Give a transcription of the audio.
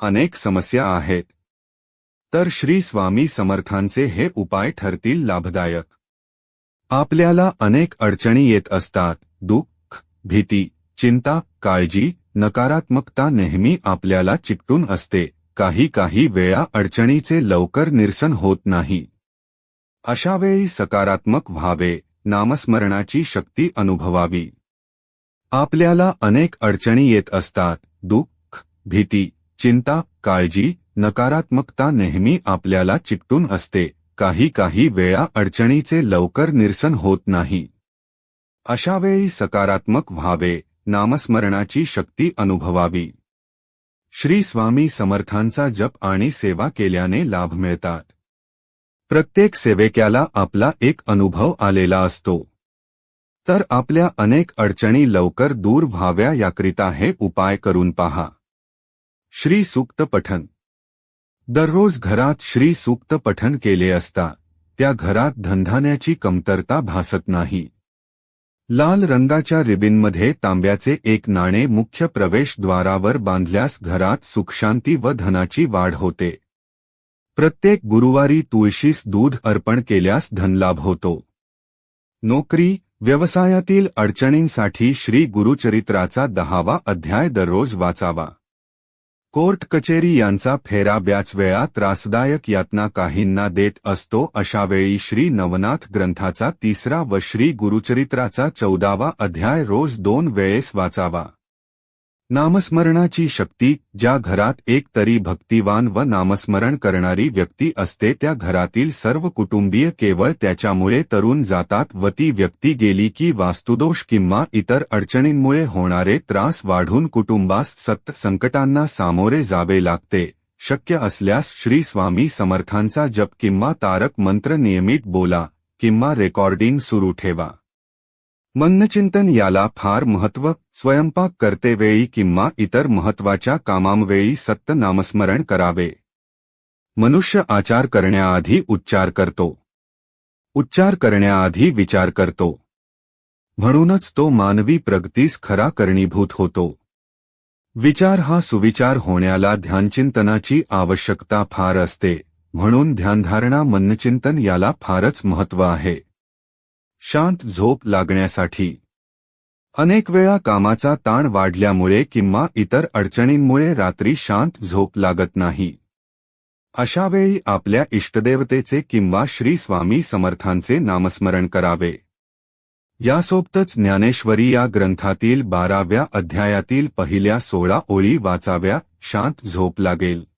अनेक समस्या आहेत. तर श्री स्वामी समर्थांचे हे उपाय ठरतील लाभदायक. आपल्याला अनेक अडचणी येत असतात. दुःख, भीती, चिंता, काळजी, नकारात्मकता नेहमी आपल्याला चिकटून असते. काही काही वेळा अडचणीचे लवकर निरसन होत नाही. अशावेळी सकारात्मक व्हावे, नामस्मरणाची शक्ती अनुभवावी. आपल्याला अनेक अडचणी येत असतात. दुःख, भीती चिंता काळजी नकारात्मकता नेहमी आपल्याला चिकटून असते. काही काही वेळा अडचणीचे लवकर निरसन होत नाही. अशावेळी सकारात्मक व्हावे नामस्मरणाची शक्ती अनुभवावी. श्री स्वामी समर्थांचा जप आणि सेवा केल्याने लाभ मिळतात. प्रत्येक सेवेक्याला आपला एक अनुभव आलेला असतो. तर आपल्या अनेक अडचणी लवकर दूर व्हाव्या याकरिता हे उपाय करून पहा. श्री सूक्त पठन. दररोज घरात श्री सूक्त पठन केले असता त्या घरात धनधान्याची कमतरता भासत नाही. लाल रंगाच्या रिबिनमध्ये तांब्याचे एक नाणे मुख्य प्रवेशद्वारावर बांधल्यास घरात सुखशांती व धनाची वाढ होते. प्रत्येक गुरुवारी तुळशीस दूध अर्पण केल्यास धनलाभ होतो. नोकरी व्यवसायातील अडचणींसाठी श्री गुरुचरित्राचा दहावा अध्याय दररोज वाचावा. कोर्ट कचेरी यांचा फेरा ब्याच वेळा त्रासदायक यातना काहींना देत असतो अशावेळी श्री नवनाथ ग्रंथाचा तिसरा व श्री गुरुचरित्राचा चौदावा अध्याय रोज दोन वेळेस वाचावा. नामस्मरणाची शक्ती ज्या घरात एक तरी भक्तिवान व नामस्मरण करणारी व्यक्ती असते त्या घरातील सर्व कुटुंबीय केवळ त्याच्यामुळे तरुण जातात व ती व्यक्ती गेली की वास्तुदोष किंवा इतर अडचणींमुळे होणारे त्रास वाढून कुटुंबास सत्य संकटांना सामोरे जावे लागते. शक्य असल्यास श्री स्वामी समर्थांचा जप किंवा तारक मंत्र नियमित बोला किंवा रेकॉर्डिंग सुरू ठेवा. मनचिंतन याला फार महत्त्व स्वयंपाक करतेवेळी किंवा इतर महत्त्वाच्या कामांवेळी सत्य नामस्मरण करावे. मनुष्य आचार करण्याआधी उच्चार करतो. उच्चार करण्याआधी विचार करतो. म्हणूनच तो मानवी प्रगतीस खरा करणीभूत होतो. विचार हा सुविचार होण्याला ध्यानचिंतनाची आवश्यकता फार असते म्हणून ध्यानधारणा मनचिंतन याला फारच महत्त्व आहे. शांत झोप लागण्यासाठी. अनेक वेळा कामाचा ताण वाढल्यामुळे किंवा इतर अडचणींमुळे रात्री शांत झोप लागत नाही. अशावेळी आपल्या इष्टदेवतेचे किंवा श्री स्वामी समर्थांचे नामस्मरण करावे. यासोबतच ज्ञानेश्वरी या ग्रंथातील बाराव्या अध्यायातील पहिल्या सोळा ओळी वाचाव्या शांत झोप लागेल.